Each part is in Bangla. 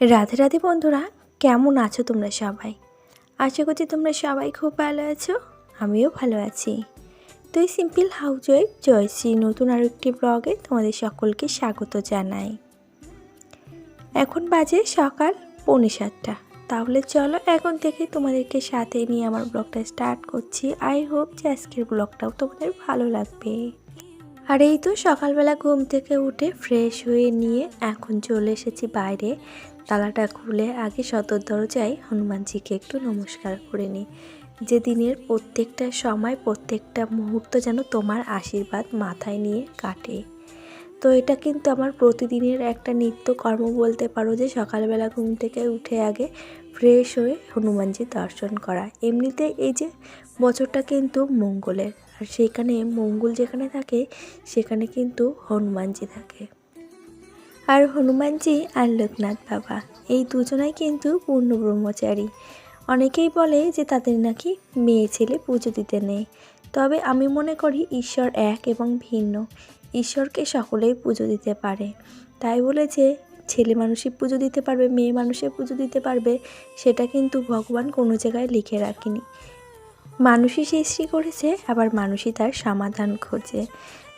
রাধে রাধে বন্ধুরা, কেমন আছো তোমরা সবাই? আশা করছি তোমরা সবাই খুব ভালো আছো, আমিও ভালো আছি। তুই সিম্পল হাউস ওয়াইফ জয়শ্রী নতুন আরও একটি ব্লগে তোমাদের সকলকে স্বাগত জানাই। এখন বাজে সকাল পৌনে সাতটা। তাহলে চলো এখন থেকে তোমাদেরকে সাথে নিয়ে আমার ব্লগটা স্টার্ট করছি। আই হোপ যে আজকের ব্লগটাও তোমাদের ভালো লাগবে। আর এই তো সকালবেলা ঘুম থেকে উঠে ফ্রেশ হয়ে নিয়ে এখন চলে এসেছি বাইরে। তালাটা খুলে আগে সদর দরজায় হনুমানজিকে একটু নমস্কার করে নিই যে দিনের প্রত্যেকটা সময়, প্রত্যেকটা মুহূর্ত যেন তোমার আশীর্বাদ মাথায় নিয়ে কাটে। তো এটা কিন্তু আমার প্রতিদিনের একটা নিত্য কর্ম বলতে পারো যে সকালবেলা ঘুম থেকে উঠে আগে ফ্রেশ হয়ে হনুমানজির দর্শন করা। এমনিতে এই যে বছরটা কিন্তু মঙ্গলের, আর সেখানে মঙ্গল যেখানে থাকে, সেখানে কিন্তু হনুমানজি থাকে। আর হনুমানজি আর লোকনাথ বাবা, এই দুজনাই কিন্তু পূর্ণ ব্রহ্মচারী। অনেকেই বলে যে তাদের নাকি মেয়ে ছেলে পুজো দিতে নেই। তবে আমি মনে করি ঈশ্বর এক এবং ভিন্ন। ঈশ্বরকে সকলেই পুজো দিতে পারে। তাই বলে যে ছেলে মানুষই পুজো দিতে পারবে, মেয়ে মানুষে পুজো দিতে পারবে, সেটা কিন্তু ভগবান কোনো জায়গায় লিখে রাখেনি। মানুষই সৃষ্টি করেছে, আবার মানুষই তার সমাধান খোঁজে।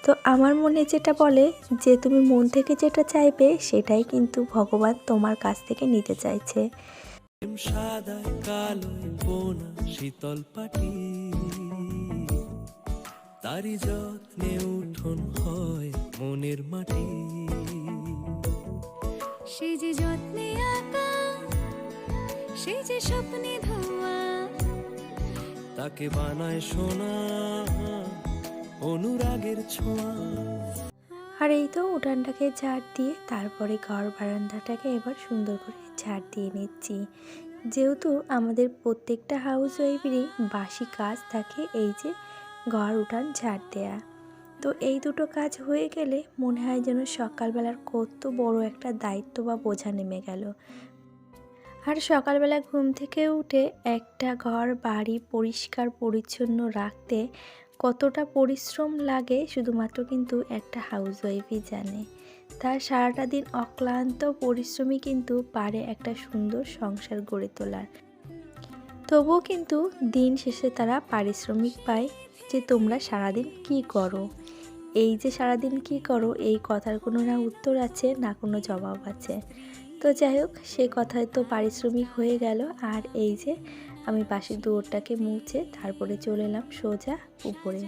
তো আমার মনে যেটা বলে যে তুমি মন থেকে যেটা চাইবে সেটাই কিন্তু ভগবান তোমার কাছ থেকে নিতে চাইছে। সাদা কালো বোনা শীতল পাটি। তারি যত্নে উঠোন হয় মনের মাটি। সে যে যত্নে আঁকা সে যে স্বপ্নে ধোয়া তাকে বানায় সোনা। অনুরাগের ছোঁয়া। আর এই তো উঠানটাকে ঝাড় দিয়ে তারপরে ঘর বারান্দাটাকে এবার সুন্দর করে ঝাড় দিয়ে নিচ্ছি। যেহেতু আমাদের প্রত্যেকটা হাউস ওয়াইফেরই বাসি কাজ থাকে, এই যে ঘর, উঠান, ঝাড় দেয়া। তো এই দুটো কাজ হয়ে গেলে মনে হয় যেন সকালবেলার কত বড় একটা দায়িত্ব বা বোঝা নেমে গেল। আর সকালবেলা ঘুম থেকে উঠে একটা ঘর, বাড়ি পরিষ্কার, পরিচ্ছন্ন রাখতে কতটা পরিশ্রম লাগে শুধুমাত্র কিন্তু একটা হাউস ওয়াইফই জানে। তার সারাটা দিন অক্লান্ত পরিশ্রমই কিন্তু পারে একটা সুন্দর সংসার গড়ে তোলার। তবুও কিন্তু দিন শেষে তারা পারিশ্রমিক পায় যে তোমরা সারাদিন কি করো? এই যে সারাদিন কি করো, এই কথার কোনো না উত্তর আছে, না কোনো জবাব আছে। তো যাই হোক, সে কথায় তো পারিশ্রমিক হয়ে গেল। আর এই যে আমি পাশের দুয়ারটাকে মুছে তারপরে চলে এলাম সোজা উপরে।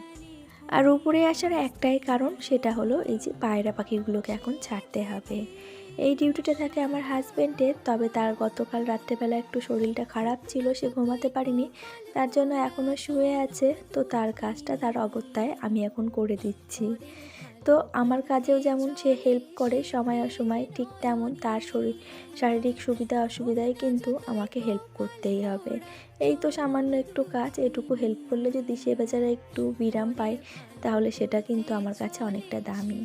আর উপরে আসার একটাই কারণ সেটা হলো এই যে পায়রা পাখিগুলোকে এখন ছাড়তে হবে। এই ডিউটিটা থাকে আমার হাজব্যান্ডের তবে তার গতকাল রাত্রেবেলা একটু শরীরটা খারাপ ছিল, সে ঘুমাতে পারিনি, তার জন্য এখনও শুয়ে আছে, তো তার কাজটা তার অগত্যায় আমি এখন করে দিচ্ছি। তো আমার কাজেও যেমন সে হেল্প করে সময় অসময়, ঠিক তেমন তার শরীর, শারীরিক সুবিধা অসুবিধায় কিন্তু আমাকে হেল্প করতেই হবে। এই তো সামান্য একটু কাজ, এটুকু হেল্প করলে যদি সে বেচারা একটু বিরাম পায়, তাহলে সেটা কিন্তু আমার কাছে অনেকটা দামি।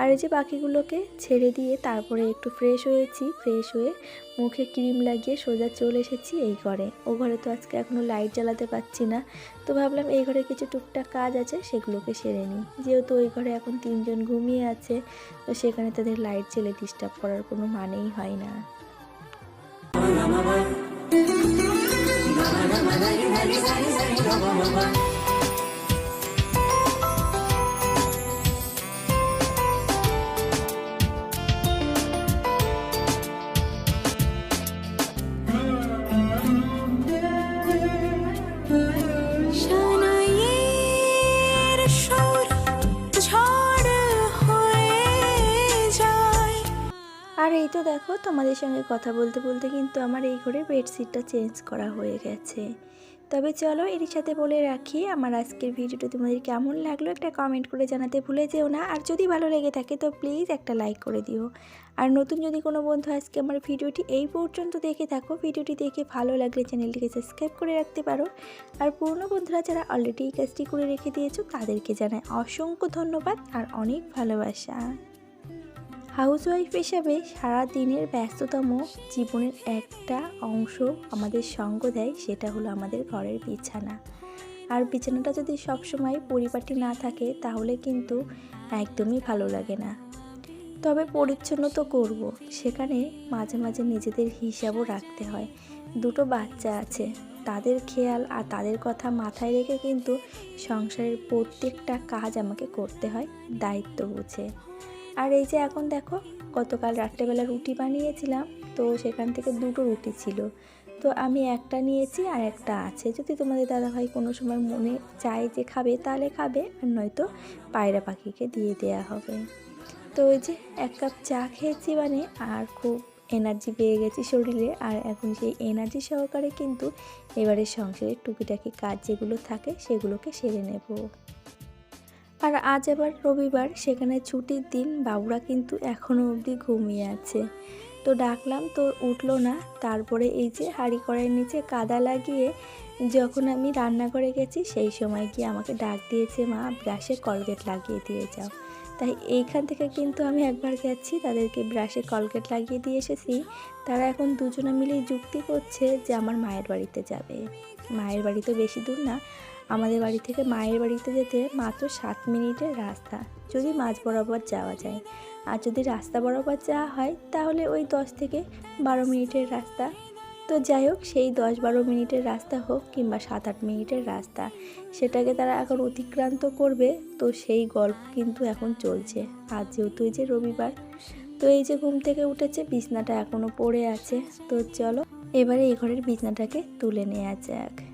আর এই যে পাখিগুলোকে ছেড়ে দিয়ে তারপরে একটু ফ্রেশ হয়েছি ফ্রেশ হয়ে মুখে ক্রিম লাগিয়ে সোজা চলে এসেছি এই ঘরে। ও ঘরে তো আজকে এখনও লাইট জ্বালাতে পারছি না। তো ভাবলাম এই ঘরে কিছু টুকটাক কাজ আছে, সেগুলোকে সেরে নিই। যেহেতু ওই ঘরে এখন তিনজন ঘুমিয়ে আছে, তো সেখানে তাদের লাইট জ্বেলে ডিস্টার্ব করার কোনো মানেই হয় না। দেখো, তোমাদের সঙ্গে কথা বলতে বলতে কিন্তু আমার এই ঘরে বেডশিটটা চেঞ্জ করা হয়ে গেছে। তবে চলো এর সাথে বলে রাখি, আমার আজকের ভিডিওটা তোমাদের কেমন লাগল একটা কমেন্ট করে জানাতে ভুলে যেও না। আর যদি ভালো লেগে থাকে, তো প্লিজ একটা লাইক করে দিও। আর নতুন যদি কোনো বন্ধু আজকে আমার ভিডিওটি এই পর্যন্ত দেখে থাকো, ভিডিওটি দেখে ভালো লাগলে চ্যানেলটিকে সাবস্ক্রাইব করে রাখতে পারো। আর পুরনো বন্ধুরা যারা অলরেডি এই কাজটি করে রেখে দিয়েছ, তাদেরকে জানাই অসংখ্য ধন্যবাদ আর অনেক ভালোবাসা। হাউসওয়াইফ হিসাবে সারা দিনের ব্যস্ততম জীবনের একটা অংশ আমাদের সঙ্গ দেয়, সেটা হলো আমাদের ঘরের বিছানা। আর বিছানাটা যদি সবসময় পরিপাটি না থাকে, তাহলে কিন্তু একদমই ভালো লাগে না। তবে পরিচ্ছন্ন তো করব, সেখানে মাঝে মাঝে নিজেদের হিসাবও রাখতে হয়। দুটো বাচ্চা আছে, তাদের খেয়াল আর তাদের কথা মাথায় রেখে কিন্তু সংসারের প্রত্যেকটা কাজ আমাকে করতে হয়, দায়িত্ব বুঝে। আর এই যে এখন দেখো, গতকাল রাত্রেবেলা রুটি বানিয়েছিলাম, তো সেখান থেকে দুটো রুটি ছিল। তো আমি একটা নিয়েছি আর একটা আছে। যদি তোমাদের দাদাভাই কোনো সময় মনে চায় যে খাবে, তাহলে খাবে, আর নয়তো পায়রা পাখিকে দিয়ে দেওয়া হবে। তো ওই যে এক কাপ চা খেয়েছি মানে আর খুব এনার্জি পেয়ে গেছি শরীরে। আর এখন সেই এনার্জি সহকারে কিন্তু এবারে সংসারের টুকিটাকি কাজ যেগুলো থাকে, সেগুলোকে সেরে নেব। আর আজ আবার রবিবার, সেখানে ছুটির দিন বাবুরা কিন্তু এখনও অবধি ঘুমিয়ে আছে। তো ডাকলাম, তো উঠল না। তারপরে এই যে হাঁড়ি কড়াইয়ের নিচে কাদা লাগিয়ে যখন আমি রান্নাঘরে গেছি, সেই সময় গিয়ে আমাকে ডাক দিয়েছে, মা, ব্রাশে কলগেট লাগিয়ে দিয়ে যাও। তাই এইখান থেকে কিন্তু আমি একবার গেছি, তাদেরকে ব্রাশে কলগেট লাগিয়ে দিয়ে এসেছি। তারা এখন দুজনে মিলেই যুক্তি করছে যে আমার মায়ের বাড়িতে যাবে। মায়ের বাড়ি তো বেশি দূর না আমাদের বাড়ি থেকে মায়ের বাড়িতে যেতে মাত্র সাত মিনিটের রাস্তা। যদি মাঝ বরাবর যাওয়া যায়। আর যদি রাস্তা বরাবর যাওয়া হয়, তাহলে ওই দশ থেকে বারো মিনিটের রাস্তা। তো যাই হোক, সেই দশ বারো মিনিটের রাস্তা হোক কিংবা সাত আট মিনিটের রাস্তা। সেটাকে তারা এখন অতিক্রান্ত করবে। তো সেই গল্প কিন্তু এখন চলছে। আর যেহেতু এই যে রবিবার, তো এই যে ঘুম থেকে উঠেছে, বিছনাটা এখনও পড়ে আছে। তো চলো, এবারে এই ঘরের বিছনাটাকে তুলে নেওয়া যাক।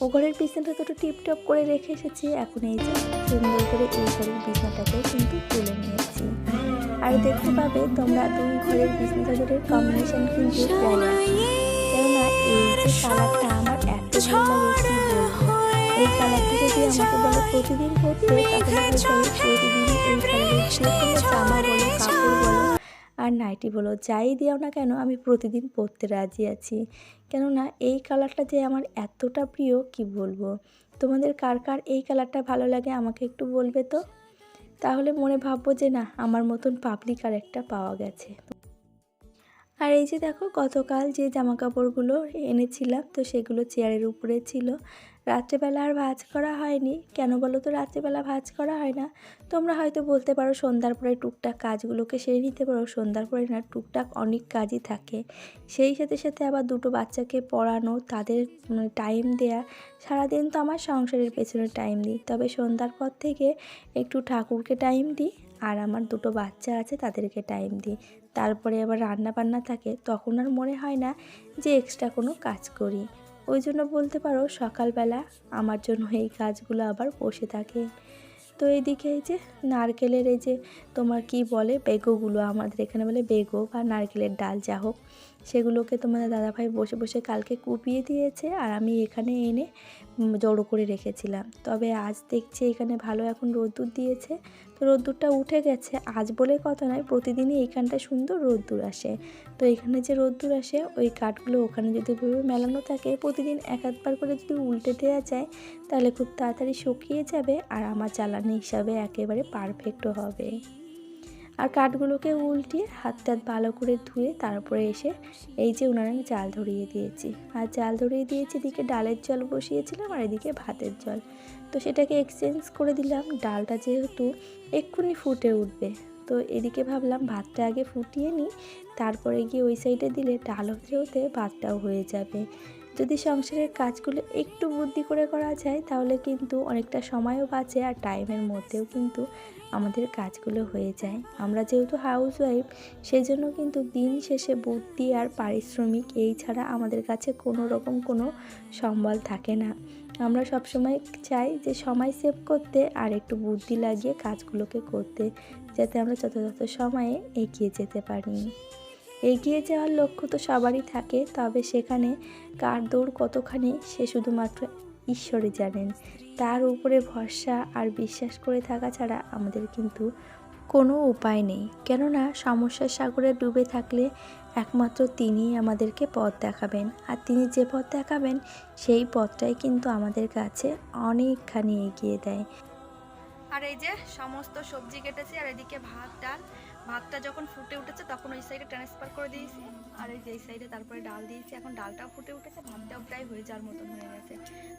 ও ঘরের বিছনাটা তো টিপটপ করে রেখে এসেছি, এখন এই যে সুন্দর করে এই ঘরের বিছনাটাকেও কিন্তু তুলে নিয়েছি। আর দেখতে পাবে তোমরা দুই ঘরের বিছনা চাদরের কম্বিনেশন কিন্তু কেননা এই যে কালারটা আমার এত ভালো লাগে কি বলব এই কালারটা যদি আমাকে বলো প্রতিদিন করতে তাহলে প্রতিদিন এই কালারের যে কোনো জামা বলো কাপড় বলো আর নাইটি বলো, যাই দিও না কেন আমি প্রতিদিন পরতে রাজি আছি। কেননা এই কালারটা যে আমার এতটা প্রিয়, কি বলব? তোমাদের কার কার এই কালারটা ভালো লাগে আমাকে একটু বলবে তো? তাহলে মনে ভাববো যে না, আমার মতন পাবলিক আর একটা পাওয়া গেছে। আর এই যে দেখো, গতকাল যে জামা কাপড়গুলো এনেছিলাম, তো সেগুলো চেয়ারের উপরে ছিল। রাত্রেবেলা আর ভাজ করা হয়নি। কেন বলো তো, রাত্রেবেলা ভাজ করা হয় না? তোমরা হয়তো বলতে পারো সন্ধ্যার পরে টুকটাক কাজগুলোকে সেরে নিতে পারো। সন্ধ্যার পরে না, টুকটাক অনেক কাজই থাকে। সেই সাথে সাথে আবার দুটো বাচ্চাকে পড়ানো, তাদের টাইম দেয়া। সারাদিন তো আমার সংসারের পেছনে টাইম দিই। তবে সন্ধ্যার পর থেকে একটু ঠাকুরকে টাইম দিই আর আমার দুটো বাচ্চা আছে, তাদেরকে টাইম দিই। তারপরে আবার রান্না বান্না থাকে। তখন আর মনে হয় না যে এক্সট্রা কোনো কাজ করি। ওই জন্য বলতে পারো সকালবেলা আমার জন্য এই কাজগুলো আবার বসে থাকে। তো এইদিকে এই যে নারকেলের এই যে তোমার কি বলে বেগোগুলো আমাদের এখানে বলে বেগো বা নারকেলের ডাল যা হোক। সেগুলোকে তোমাদের দাদাভাই বসে বসে কালকে কুপিয়ে দিয়েছে আর আমি এখানে এনে জড়ো করে রেখেছিলাম। তবে আজ দেখছি এখানে ভালো এখন রোদ্দুর দিয়েছে। তো রোদ্দুরটা উঠে গেছে। আজ বলে কথা নয়, প্রতিদিনই এইখানটায় সুন্দর রোদ্দুর আসে। তো এখানে যে রোদ্দুর আসে, ওই কাঠগুলো ওখানে যদি ওইভাবে মেলানো থাকে, প্রতিদিন এক একবার করে যদি উল্টে দেওয়া যায়, তাহলে খুব তাড়াতাড়ি শুকিয়ে যাবে আর আমার জ্বালানি হিসাবে একেবারে পারফেক্টও হবে। আর কাঠগুলোকে উল্টিয়ে হাত টাত ভালো করে ধুয়ে তারপরে এসে এই যে উনানে আমি জাল ধরিয়ে দিয়েছি। আর জাল ধরিয়ে দিয়েছি, এদিকে ডালের জল বসিয়েছিলাম আর এদিকে ভাতের জল। তো সেটাকে এক্সচেঞ্জ করে দিলাম। ডালটা যেহেতু এক্ষুনি ফুটে উঠবে, তো এদিকে ভাবলাম ভাতটা আগে ফুটিয়ে নিই। তারপরে গিয়ে ওই সাইডে দিলে ডাল হতে হতে ভাতটাও হয়ে যাবে। যদি সংসারের কাজগুলো একটু বুদ্ধি করে করা যায়, তাহলে কিন্তু অনেকটা সময়ও বাঁচে আর টাইমের মধ্যেও কিন্তু আমাদের কাজগুলো হয়ে যায়। আমরা যেহেতু হাউস ওয়াইফ সেই জন্য কিন্তু দিন শেষে বুদ্ধি আর পারিশ্রমিক এই ছাড়া আমাদের কাছে কোনো রকম কোনো সম্বল থাকে না। আমরা সবসময় চাই যে সময় সেভ করতে আর একটু বুদ্ধি লাগিয়ে কাজগুলোকে করতে, যাতে আমরা যথাযথ সময়ে এগিয়ে যেতে পারি। এগিয়ে যাওয়ার লক্ষ্য তো সবারই থাকে, তবে সেখানে কার দৌড় কতখানি, সে শুধুমাত্র ঈশ্বরই জানেন। তার উপরে ভরসা আর বিশ্বাস করে থাকা ছাড়া আমাদের কিন্তু কোনো উপায় নেই। কেননা সমস্যার সাগরে ডুবে থাকলে একমাত্র তিনিই আমাদেরকে পথ দেখাবেন, আর তিনি যে পথ দেখাবেন, সেই পথটাই কিন্তু আমাদের কাছে অনেকখানি এগিয়ে দেয়। আর এই যে সমস্ত সবজি কেটেছি, আর এদিকে ভাত, ডাল ভাতটা যখন ফুটে উঠেছে তখন ওই সাইডে ট্রান্সফার করে দিয়েছি। আর এই যে এই সাইডে তারপরে ডাল দিয়েছি। এখন ডালটাও ফুটে উঠেছে, ভাতটাও প্রায় হয়ে যাওয়ার মতন হয়ে গেছে।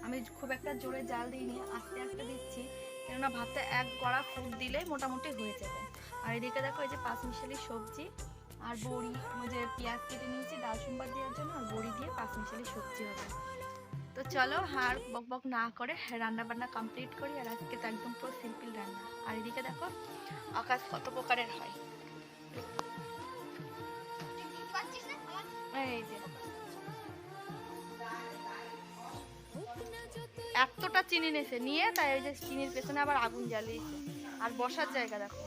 আমি খুব একটা জোরে জাল দিইনি, আস্তে আস্তে দিচ্ছি। কেননা ভাতটা এক গড়া ফুট দিলেই মোটামুটি হয়ে যাবে। আর এদিকে দেখো এই যে পাঁচ মিশালি সবজি আর বড়ি, ওই যে পেঁয়াজ কেটে নিয়েছি ডাল সোমবার দেওয়ার জন্য, আর বড়ি দিয়ে পাঁচ মিশালি সবজি হবে। তো চলো আর বক বক না করে রান্না বান্না কমপ্লিট করি আর আজকে তো একদম পুরো সিম্পল রান্না। আর এদিকে দেখো, আকাশ কত প্রকারের হয়। এই যে। এতটা চিনি নেছে নিয়ে তাই ওই যে চিনির পেছনে আবার আগুন জ্বালিয়েছে। আর বসার জায়গা দেখো।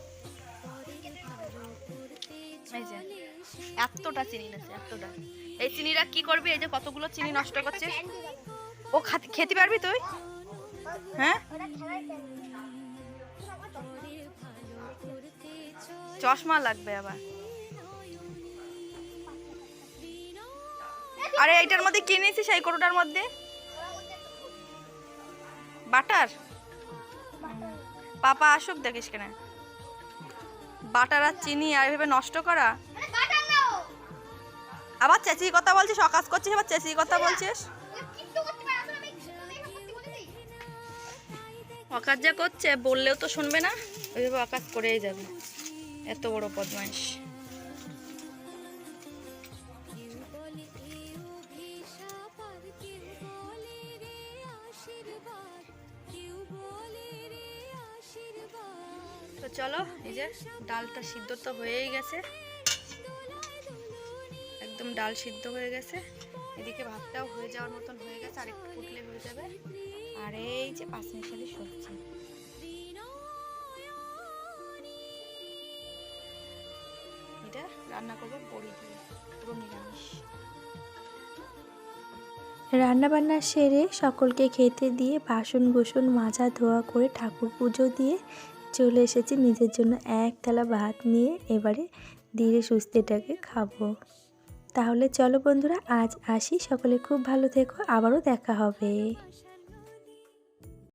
এতটা চিনি নেছে এতটা। এই চিনিটা কি করবি? এই যে কতগুলো চিনি নষ্ট করছে? ও খাতে- পারবি তুই? হ্যাঁ? চশমা লাগবে আবার। আরে এইটার মধ্যে কি নিয়েছিস এই গরুটার মধ্যে? বাটার? পাপা আসুক দেখিস কেন। বাটার আর চিনি আর এভাবে নষ্ট করা? আবার চেঁচিয়ে কথা বলছিস, অকাজ করছিস, আবার চেঁচিয়ে কথা বলছিস? অকাজ যা করছে, বললেও তো শুনবে না, ওইভাবে অকাজ করেই যাবে। এত বড় বদমাইশ। তো চলো, এই যে ডালটা সিদ্ধ তো হয়েই গেছে। ডাল সিদ্ধ হয়ে গেছে। এদিকে ভাতটাও হয়ে যাওয়ার মতন হয়ে গেছে, আর একটু ফুটলে হয়ে যাবে। আর এই যে পাঁচ মিশালি সবজি। এটা রান্না করব বড়ি দিয়ে, পুরো নিরামিষ। রান্নাবান্না সেরে সকলকে খেতে দিয়ে বাসন গোসন মাজা ধোয়া করে ঠাকুর পুজো দিয়ে চলে এসেছি। নিজের জন্য এক থালা ভাত নিয়ে এবারে ধীরে সুস্থেটাকে খাব। তাহলে চলো বন্ধুরা আজ আসি। সকলে খুব ভালো থেকো। আবারও দেখা হবে।